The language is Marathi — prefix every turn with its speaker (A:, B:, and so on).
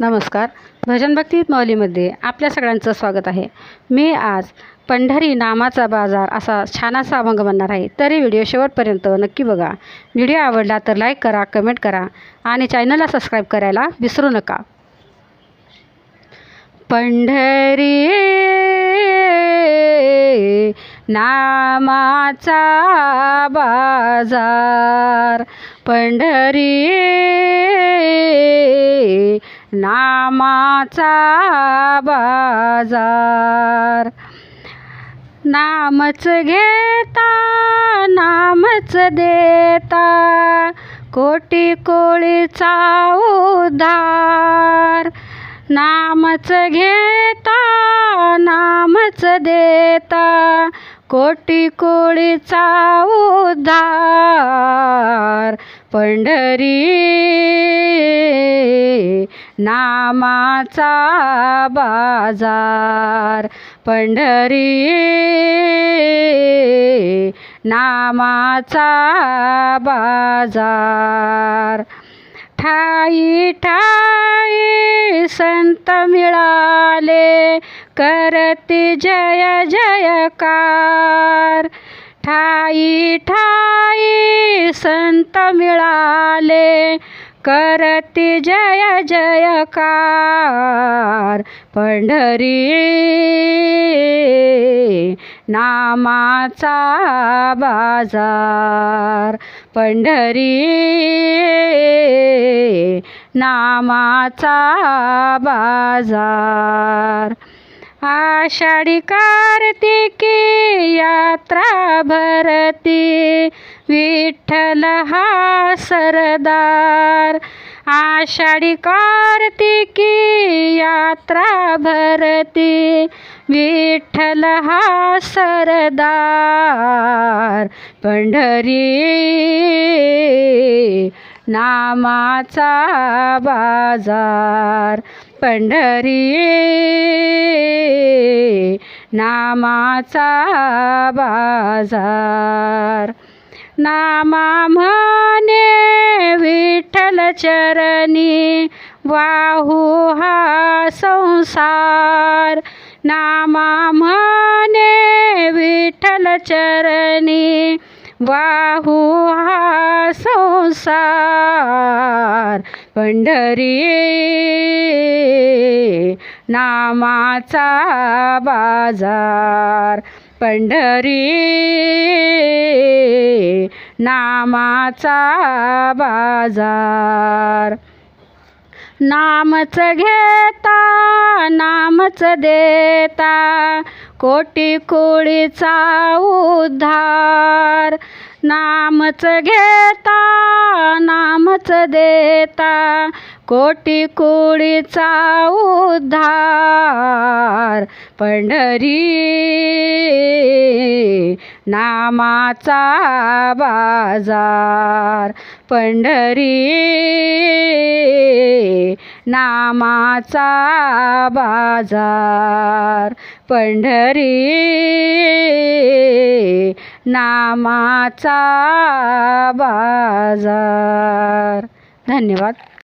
A: नमस्कार. भजन भक्ती माऊलीमध्ये आपल्या सगळ्यांचं स्वागत आहे. मी आज पंढरी नामाचा बाजार असा छानासा अभंग म्हणणार आहे. तरी व्हिडिओ शेवटपर्यंत नक्की बघा. व्हिडिओ आवडला तर लाईक करा कमेंट करा आणि चॅनलला सबस्क्राईब करायला विसरू नका. पंढरी नामाचा बाजार पंढरी नामाचा बाजार. नामच घेता नामच देता कोटी कोळीचा उद्धार नामच घेता नामच देता कोटी कोळीचा उद्धार पंढरी नामाचा बाजार. पंढरी नामाचा बाजार. ठाई ठाई संत मिळाले. करती जय जयकार. ठाई ठाई संत मिळाले. करती जय जयकार. पंढरी नामाचा बाजार. पंढरी नामाचा बाजार. आषाढी कार्तिकी यात्रा भरती. विठ्ठल हा सरदार. आषाढी कार्तिकी यात्रा भरती. विठ्ठल हा सरदार. पंढरी नामाचा बाजार. पंढरी नामाचा बाजार. नामा म्हणे विठ्ठल चरणी वाहू हा संसार. नामा म्हणे विठ्ठल चरणी वाहू हा संसार. पंढरी नामाचा बाजार. पंढरी नामाचा बाजार. नामच घेता नामच देता कोटी कोळीचा उद्धार. नामच घेता नामच देता कोटी कोळीचा उद्धार. पंढरी नामाचा बाजार. पंढरी नामाचा बाजार. पंढरी नामाचा बाजार. धन्यवाद.